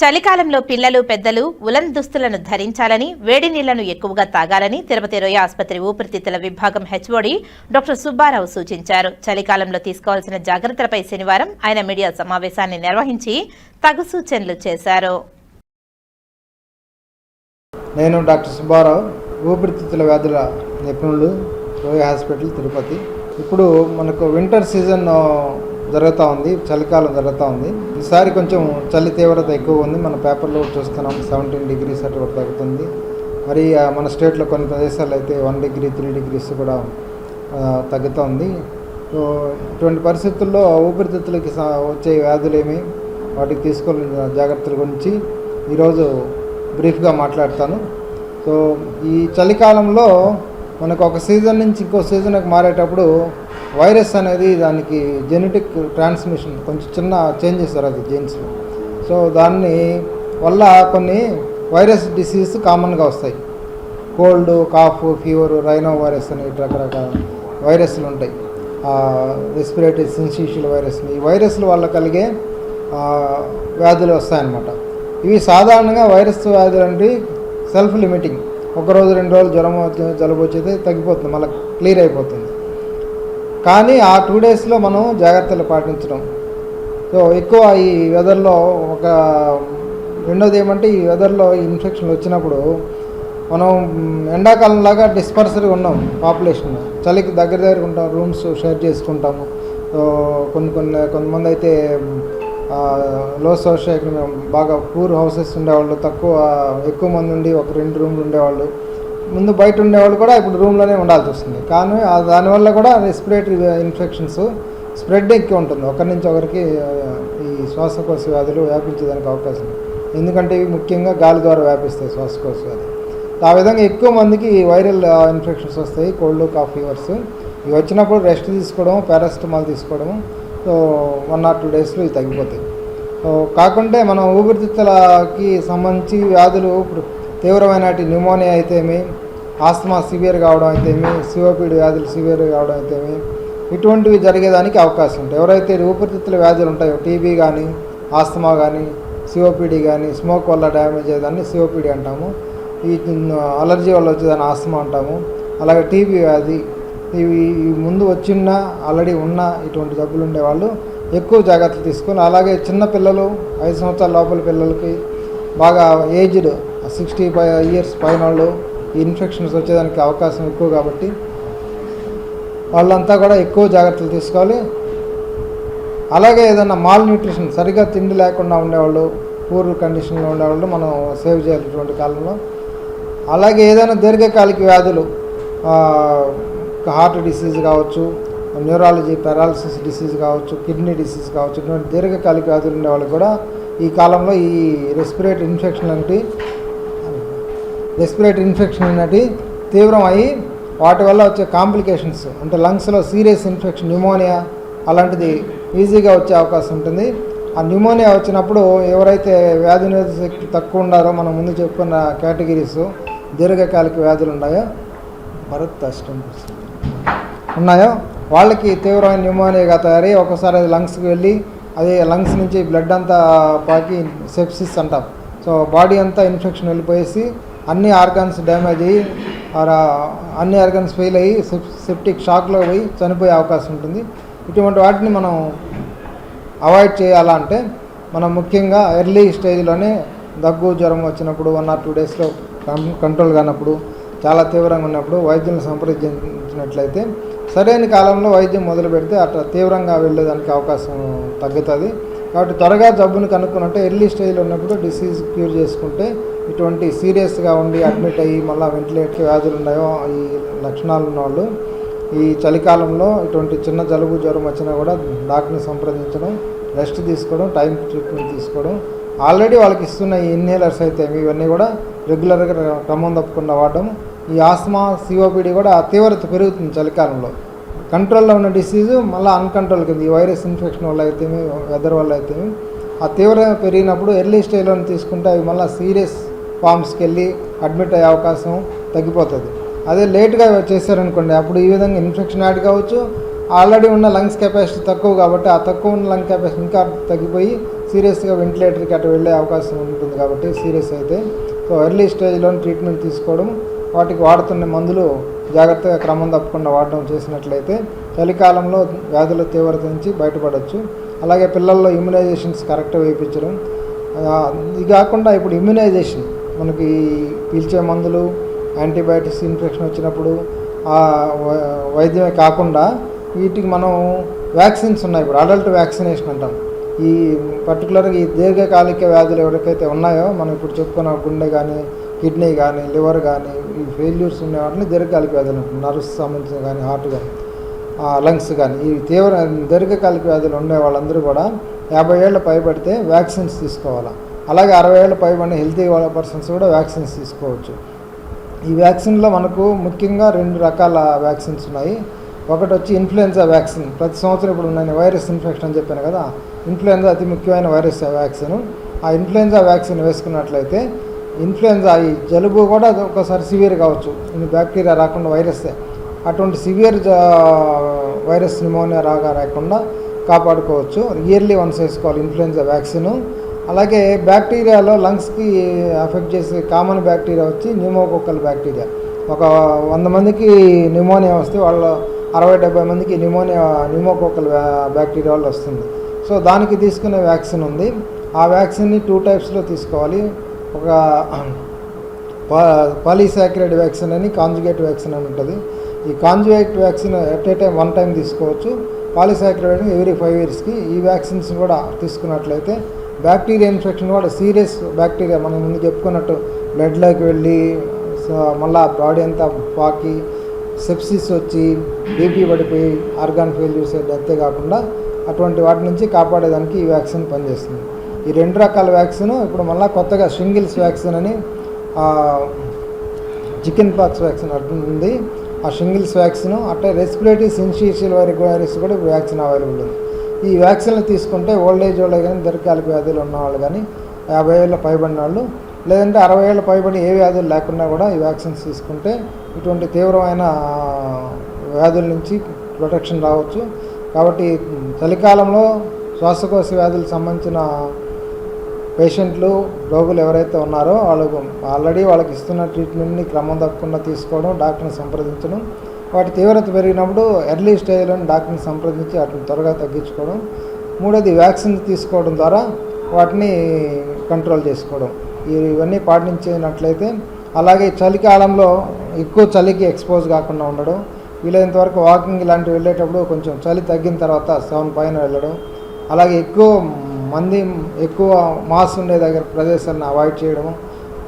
చలికాలంలో పిల్లలు పెద్దలు ఉలన్ దుస్తులను ధరించాలని వేడి నీళ్ళను ఎక్కువగా తాగాలని తిరుపతి రొయ్య ఆసుపత్రి ఊపిరితిత్తుల విభాగం హెచ్ఓడి డాక్టర్ సుబ్బారావు సూచించారు. చలికాలంలో తీసుకోవాల్సిన జాగ్రత్తలపై శనివారం ఆయన మీడియా సమావేశాన్ని నిర్వహించి తగు సూచనలు చేశారు. నేను డాక్టర్ సుబ్బారావు ఊపిరితిత్తుల వ్యాధుల నిపుణులు రోయ హాస్పిటల్ తిరుపతి. ఇప్పుడు మనకు వింటర్ సీజన్ జరుగుతూ ఉంది చలికాలం జరుగుతూ ఉంది. ఈసారి కొంచెం చలి తీవ్రత ఎక్కువ ఉంది. మన పేపర్లో చూస్తున్నాం సెవెంటీన్ డిగ్రీస్ అటు తగ్గుతుంది. మరి మన స్టేట్లో కొన్ని ప్రదేశాలు అయితే వన్ డిగ్రీ త్రీ డిగ్రీస్ కూడా తగ్గుతుంది సో ఇటువంటి పరిస్థితుల్లో ఊపిరితిత్తులకి వచ్చే వ్యాధులేమి వాటికి తీసుకోవాల్సిన జాగ్రత్తల గురించి ఈరోజు బ్రీఫ్గా మాట్లాడతాను. సో ఈ చలికాలంలో మనకు ఒక సీజన్ నుంచి ఇంకో సీజన్కి మారేటప్పుడు వైరస్ అనేది దానికి జెనెటిక్ ట్రాన్స్మిషన్ కొంచెం చిన్న చేంజెస్ అది జీన్స్లో సో దాన్ని వల్ల కొన్ని వైరస్ డిసీజ్ కామన్గా వస్తాయి. Cold cough fever rhino virus అని రకరకాల వైరస్లు ఉంటాయి. రెస్పిరేటరీ సిన్సిషియల్ వైరస్ ఈ వైరస్ల వల్ల కలిగే వ్యాధులు వస్తాయన్నమాట. ఇవి సాధారణంగా వైరస్ వ్యాధులు అంటే సెల్ఫ్ లిమిటింగ్ ఒక రోజు రెండు రోజులు జ్వరం జలుబు వచ్చేది తగ్గిపోతుంది మళ్ళీ క్లియర్ అయిపోతుంది. కానీ ఆ టూ డేస్లో మనం జాగ్రత్తలు పాటించడం. సో ఎక్కువ ఈ వెదర్లో ఒక రెండోది ఏమంటే ఈ వెదర్లో ఇన్ఫెక్షన్ వచ్చినప్పుడు మనం ఎండాకాలం లాగా డిస్పర్సర్గా ఉన్నాం పాపులేషన్. చలికి దగ్గర దగ్గర ఉంటాం రూమ్స్ షేర్ చేసుకుంటాము. సో కొన్ని కొన్ని కొంతమంది అయితే లో సోషల్ బాగా పూర్ హౌసెస్ ఉండేవాళ్ళు తక్కువ ఎక్కువ మంది ఉండి ఒక రెండు రూమ్లు ఉండేవాళ్ళు. ముందు బయట ఉండేవాళ్ళు కూడా ఇప్పుడు రూమ్లోనే ఉండాల్సి వస్తుంది. కానీ దానివల్ల కూడా రెస్పిరేటరీ ఇన్ఫెక్షన్స్ స్ప్రెడ్ ఎక్కువ ఉంటుంది. ఒకరి నుంచి ఒకరికి ఈ శ్వాసకోశ వ్యాధులు వ్యాపించేదానికి అవకాశం ఉంది. ఎందుకంటే ఇవి ముఖ్యంగా గాలి ద్వారా వ్యాపిస్తాయి శ్వాసకోశ వ్యాధి. ఆ విధంగా ఎక్కువ మందికి వైరల్ ఇన్ఫెక్షన్స్ వస్తాయి కోల్డ్ కాఫ్ ఫీవర్స్. ఇవి వచ్చినప్పుడు రెస్ట్ తీసుకోవడం పారాసిటమాల్ తీసుకోవడం సో వన్ ఆర్ టూ డేస్లో ఇవి తగ్గిపోతాయి. కాకుంటే మనం ఊపిరితిత్తులకి సంబంధించి వ్యాధులు ఇప్పుడు తీవ్రమైన న్యూమోనియా అయితేమి ఆస్తమా సివియర్ కావడం అయితేమి సిఓపిడి వ్యాధులు సివియర్ కావడం అయితేమి ఇటువంటివి జరిగేదానికి అవకాశం ఉంటాయి ఎవరైతే ఊపిరితిత్తుల వ్యాధులు ఉంటాయో టీబీ కానీ ఆస్తమా కానీ సిఓపిడి కానీ స్మోక్ వల్ల డ్యామేజ్ అయ్యేదాన్ని సిఓపిడి అంటాము. ఈ అలర్జీ వల్ల వచ్చేదాన్ని ఆస్తమా అంటాము. అలాగే టీబీ వ్యాధి ఇవి ఇవి ముందు వచ్చిన ఆల్రెడీ ఉన్న ఇటువంటి జబ్బులు ఉండేవాళ్ళు ఎక్కువ జాగ్రత్తలు తీసుకొని అలాగే చిన్న పిల్లలు ఐదు సంవత్సరాల లోపల పిల్లలకి బాగా ఏజ్డ్ సిక్స్టీ ఫైవ్ ఇయర్స్ పైన వాళ్ళు ఈ ఇన్ఫెక్షన్స్ వచ్చేదానికి అవకాశం ఎక్కువ కాబట్టి వాళ్ళంతా కూడా ఎక్కువ జాగ్రత్తలు తీసుకోవాలి. అలాగే ఏదైనా మాల్ న్యూట్రిషన్ సరిగ్గా తిండి లేకుండా ఉండేవాళ్ళు పూర్ కండిషన్లో ఉండేవాళ్ళు మనం సేవ్ చేయాలి ఇటువంటి కాలంలో. అలాగే ఏదైనా దీర్ఘకాలిక వ్యాధులు హార్ట్ డిసీజ్ కావచ్చు న్యూరాలజీ పారాలసిస్ డిసీజ్ కావచ్చు కిడ్నీ డిసీజ్ కావచ్చు ఇటువంటి దీర్ఘకాలిక వ్యాధులు ఉండే వాళ్ళు కూడా ఈ కాలంలో ఈ రెస్పిరేటరీ ఇన్ఫెక్షన్ లాంటి రెస్పిరేటరీ ఇన్ఫెక్షన్ అనేది తీవ్రం అయ్యి వాటి వల్ల వచ్చే కాంప్లికేషన్స్ అంటే లంగ్స్లో సీరియస్ ఇన్ఫెక్షన్ న్యూమోనియా అలాంటిది ఈజీగా వచ్చే అవకాశం ఉంటుంది. ఆ న్యూమోనియా వచ్చినప్పుడు ఎవరైతే వ్యాధి నిరోధక శక్తి తక్కువ ఉండారో మనం ముందు చెప్పుకున్న కేటగిరీస్ దీర్ఘకాలిక వ్యాధులు ఉన్నాయో భరత్ అష్టం ఉన్నాయో? వాళ్ళకి తీవ్రమైన న్యూమోనియాగా తయారై ఒకసారి అది లంగ్స్కి వెళ్ళి అది లంగ్స్ నుంచి బ్లడ్ అంతా పాకి సెప్సిస్ అంటాం. సో బాడీ అంతా ఇన్ఫెక్షన్ వెళ్ళిపోయేసి అన్ని ఆర్గాన్స్ డ్యామేజ్ అయ్యి అన్ని ఆర్గాన్స్ ఫెయిల్ అయ్యి సెప్టిక్ షాక్లో పోయి చనిపోయే అవకాశం ఉంటుంది. ఇటువంటి వాటిని మనం అవాయిడ్ చేయాలంటే మనం ముఖ్యంగా ఎర్లీ స్టేజ్లోనే దగ్గు జ్వరం వచ్చినప్పుడు వన్ ఆర్ టూ డేస్లో కంట్రోల్ కానప్పుడు చాలా తీవ్రంగా ఉన్నప్పుడు వైద్యులను సంప్రదించినట్లయితే సరైన కాలంలో వైద్యం మొదలు పెడితే అట్లా తీవ్రంగా వెళ్ళేదానికి అవకాశం తగ్గుతుంది. కాబట్టి త్వరగా జబ్బుని కనుక్కున్నట్టే ఎర్లీ స్టేజ్లో ఉన్నప్పుడు డిసీజ్ క్యూర్ చేసుకుంటే ఇటువంటి సీరియస్గా ఉండి అడ్మిట్ అయ్యి మళ్ళీ వెంటిలేటర్ వ్యాధులు ఉన్నాయో ఈ లక్షణాలు ఉన్నవాళ్ళు ఈ చలికాలంలో ఇటువంటి చిన్న జలుబు జ్వరం వచ్చినా కూడా డాక్టర్ని సంప్రదించడం రెస్ట్ తీసుకోవడం టైం ట్రీట్మెంట్ తీసుకోవడం ఆల్రెడీ వాళ్ళకి ఇస్తున్న ఈ ఇన్హేలర్స్ అయితే ఇవన్నీ కూడా రెగ్యులర్గా క్రమం తప్పకుండా వాడడం ఈ ఆస్మా సిఓపిడి కూడా ఆ తీవ్రత పెరుగుతుంది చలికాలంలో. కంట్రోల్లో ఉన్న డిసీజు మళ్ళీ అన్కంట్రోల్ కింద ఈ వైరస్ ఇన్ఫెక్షన్ వల్ల అయితేమి వెదర్ వల్ల అయితేమి ఆ తీవ్రత పెరిగినప్పుడు ఎర్లీ స్టేజ్లో తీసుకుంటే అవి మళ్ళీ సీరియస్ ఫామ్స్కి వెళ్ళి అడ్మిట్ అయ్యే అవకాశం తగ్గిపోతుంది. అదే లేట్గా చేశారనుకోండి అప్పుడు ఈ విధంగా ఇన్ఫెక్షన్ యాడ్ కావచ్చు. ఆల్రెడీ ఉన్న లంగ్స్ కెపాసిటీ తక్కువ కాబట్టి ఆ తక్కువ ఉన్న లంగ్ కెపాసిటీ ఇంకా తగ్గిపోయి సీరియస్గా వెంటిలేటర్కి అటు వెళ్ళే అవకాశం ఉంటుంది కాబట్టి సీరియస్ అయితే. సో ఎర్లీ స్టేజ్లో ట్రీట్మెంట్ తీసుకోవడం వాటికి వాడుతున్న మందులు జాగ్రత్తగా క్రమం తప్పకుండా వాడడం చేసినట్లయితే చలికాలంలో వ్యాధుల తీవ్రత నుంచి బయటపడవచ్చు అలాగే పిల్లల్లో ఇమ్యునైజేషన్స్ కరెక్ట్గా వేయించడం. ఇది కాకుండా ఇప్పుడు ఇమ్యునైజేషన్ మనకి పీల్చే మందులు యాంటీబయాటిక్స్ ఇన్ఫెక్షన్ వచ్చినప్పుడు ఆ వై- వైద్యమే కాకుండా వీటికి మనం వ్యాక్సిన్స్ ఉన్నాయి. ఇప్పుడు అడల్ట్ వ్యాక్సినేషన్ అంటాం. ఈ పర్టికులర్గా ఈ దీర్ఘకాలిక వ్యాధులు ఎవరికైతే ఉన్నాయో మనం ఇప్పుడు చెప్పుకున్న గుండె కానీ కిడ్నీ కానీ లివర్ కానీ ఈ ఫెయిల్యూర్స్ ఉన్న వాటిని దీర్ఘకాలిక వ్యాధులు అంటాం నర్వ్స్ సంబంధించిన కానీ హార్ట్ కానీ లంగ్స్ కానీ ఈ తీవ్ర దీర్ఘకాలిక వ్యాధులు ఉండే వాళ్ళందరూ కూడా యాభై ఏళ్ళ పైబడితే వ్యాక్సిన్స్ తీసుకోవాలి? అలాగే అరవై ఏళ్ళ పైబడిన హెల్తీ పర్సన్స్ కూడా వ్యాక్సిన్స్ తీసుకోవచ్చు. ఈ వ్యాక్సిన్లో మనకు ముఖ్యంగా రెండు రకాల వ్యాక్సిన్స్ ఉన్నాయి. ఒకటి వచ్చి ఇన్ఫ్లుయెన్జా వ్యాక్సిన్. ప్రతి సంవత్సరం ఇప్పుడు నేను వైరస్ ఇన్ఫెక్షన్ అని చెప్పాను కదా ఇన్ఫ్లుయెన్జా అతి ముఖ్యమైన వైరస్ వ్యాక్సిన్. ఆ ఇన్ఫ్లుయెన్జా వ్యాక్సిన్ వేసుకున్నట్లయితే ఇన్ఫ్లుయెన్జా ఈ జలుబు కూడా ఒకసారి సివియర్ కావచ్చు. బ్యాక్టీరియా రాకుండా వైరస్సే అటువంటి సివియర్ వైరస్ నిమోనియా రాగా రాకుండా కాపాడుకోవచ్చు. ఇయర్లీ వన్స్ వేసుకోవాలి ఇన్ఫ్లుయెన్జా వ్యాక్సిన్ అలాగే బ్యాక్టీరియాలో లంగ్స్కి అఫెక్ట్ చేసే కామన్ బ్యాక్టీరియా వచ్చి న్యూమోకోకల్ బ్యాక్టీరియా ఒక వంద మందికి న్యూమోనియా వస్తే వాళ్ళ అరవై డెబ్బై మందికి న్యూమోనియా న్యూమోకోకల్ బ్యాక్టీరియా వల్ల వస్తుంది. సో దానికి తీసుకునే వ్యాక్సిన్ ఉంది. ఆ వ్యాక్సిన్ని టూ టైప్స్లో తీసుకోవాలి. ఒక పాలీసాక్రైడ్ వ్యాక్సిన్ అని కాంజుగేట్ వ్యాక్సిన్ అని ఉంటుంది. ఈ conjugate vaccine at a time one time తీసుకోవచ్చు. పాలిసాక్రైడ్ ఎవ్రీ ఫైవ్ ఇయర్స్కి ఈ వ్యాక్సిన్స్ కూడా తీసుకున్నట్లయితే బ్యాక్టీరియా ఇన్ఫెక్షన్ కూడా సీరియస్ బ్యాక్టీరియా. మనం ముందు చెప్పుకున్నట్టు బ్లడ్లోకి వెళ్ళి మళ్ళీ బాడీ అంతా పాకి సెప్సిస్ వచ్చి బీపీ పడిపోయి ఆర్గాన్ ఫెయిల్యూర్స్ అంతే కాకుండా అటువంటి వాటి నుంచి కాపాడేదానికి ఈ వ్యాక్సిన్ పనిచేస్తుంది. ఈ రెండు రకాల వ్యాక్సిన్ ఇప్పుడు మళ్ళీ కొత్తగా షింగిల్స్ వ్యాక్సిన్ అని చికెన్ పాక్స్ వ్యాక్సిన్ ఉంది. ఆ షింగిల్స్ వ్యాక్సిన్ అట్లా రెస్పిరేటరీ సిన్షియల్ వైరస్ కూడా వ్యాక్సిన్ అవైలబుల్ ఉంది. ఈ వ్యాక్సిన్లు తీసుకుంటే ఓల్డ్ ఏజ్ వాళ్ళు కానీ దీర్ఘకాలిక వ్యాధులు ఉన్న వాళ్ళు కానీ యాభై ఏళ్ళ పైబడిన వాళ్ళు లేదంటే అరవై ఏళ్ళ పైబడి ఏ వ్యాధులు లేకుండా కూడా ఈ వ్యాక్సిన్స్ తీసుకుంటే ఇటువంటి తీవ్రమైన వ్యాధుల నుంచి ప్రొటెక్షన్ రావచ్చు. కాబట్టి చలికాలంలో శ్వాసకోశ వ్యాధులకు సంబంధించిన పేషెంట్లు రోగులు ఎవరైతే ఉన్నారో వాళ్ళకు ఆల్రెడీ వాళ్ళకి ఇస్తున్న ట్రీట్మెంట్ని క్రమం తప్పకుండా తీసుకోవడం డాక్టర్ని సంప్రదించడం వాటి తీవ్రత పెరిగినప్పుడు ఎర్లీ స్టేజ్లో డాక్టర్ని సంప్రదించి వాటిని త్వరగా తగ్గించుకోవడం మూడోది వ్యాక్సిన్ తీసుకోవడం ద్వారా వాటిని కంట్రోల్ చేసుకోవడం. ఇవన్నీ పాటించినట్లయితే అలాగే చలికాలంలో ఎక్కువ చలికి ఎక్స్పోజ్ కాకుండా ఉండడం వీలైనంత వరకు వాకింగ్ ఇలాంటివి వెళ్ళేటప్పుడు కొంచెం చలి తగ్గిన తర్వాత సెవెన్ పైన వెళ్ళడం అలాగే ఎక్కువ మంది ఎక్కువ మాస్ ఉండే దగ్గర ప్రదేశాలను అవాయిడ్ చేయడము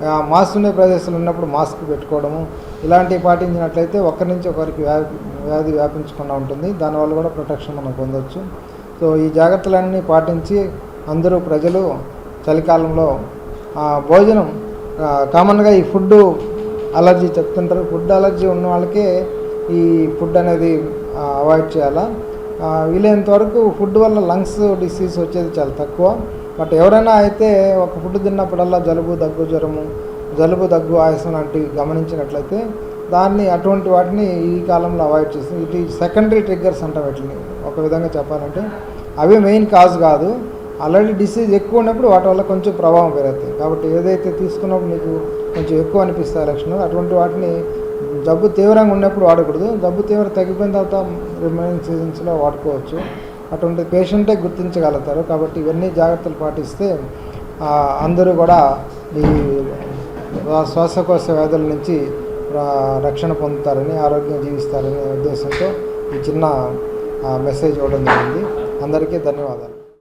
మాస్క్ మాస్ ఉండే ప్రదేశాలు ఉన్నప్పుడు మాస్క్ పెట్టుకోవడము ఇలాంటివి పాటించినట్లయితే ఒకరి నుంచి ఒకరికి వ్యా వ్యాధి వ్యాపించకుండా ఉంటుంది. దానివల్ల కూడా ప్రొటెక్షన్ మనం పొందవచ్చు సో ఈ జాగ్రత్తలన్నీ పాటించి అందరూ ప్రజలు చలికాలంలో భోజనం కామన్గా ఈ ఫుడ్ అలర్జీ చెప్తుంటారు. ఫుడ్ అలర్జీ ఉన్న వాళ్ళకే ఈ ఫుడ్ అనేది అవాయిడ్ చేయాలా? వీలైనంత వరకు ఫుడ్ వల్ల లంగ్స్ డిసీజ్ వచ్చేది చాలా తక్కువ. బట్ ఎవరైనా అయితే ఒక ఫుడ్ తిన్నప్పుడల్లా జలుబు దగ్గు జ్వరము జలుబు దగ్గు ఆయాసం లాంటివి గమనించినట్లయితే దాన్ని అటువంటి వాటిని ఈ కాలంలో అవాయిడ్ చేసి ఇది సెకండరీ ట్రిగ్గర్స్ అంటాం వీటిని. ఒక విధంగా చెప్పాలంటే అవి మెయిన్ కాజ్ కాదు. ఆల్రెడీ డిసీజ్ ఎక్కువ ఉన్నప్పుడు వాటి వల్ల కొంచెం ప్రభావం పెరుగుతాయి. కాబట్టి ఏదైతే తీసుకున్నప్పుడు మీకు కొంచెం ఎక్కువ అనిపిస్తాయి లక్షణాలు అటువంటి వాటిని జబ్బు తీవ్రంగా ఉన్నప్పుడు వాడకూడదు. జబ్బు తీవ్ర తగ్గిపోయిన తర్వాత రిమైనింగ్ సీజన్స్లో వాడుకోవచ్చు. అటువంటి పేషెంటే గుర్తించగలుగుతారు. కాబట్టి ఇవన్నీ జాగ్రత్తలు పాటిస్తే అందరూ కూడా ఈ శ్వాసకోశ వ్యాధుల నుంచి రక్షణ పొందుతారని ఆరోగ్యం జీవిస్తారనే ఉద్దేశంతో ఈ చిన్న మెసేజ్ ఇవ్వడం జరిగింది. అందరికీ ధన్యవాదాలు.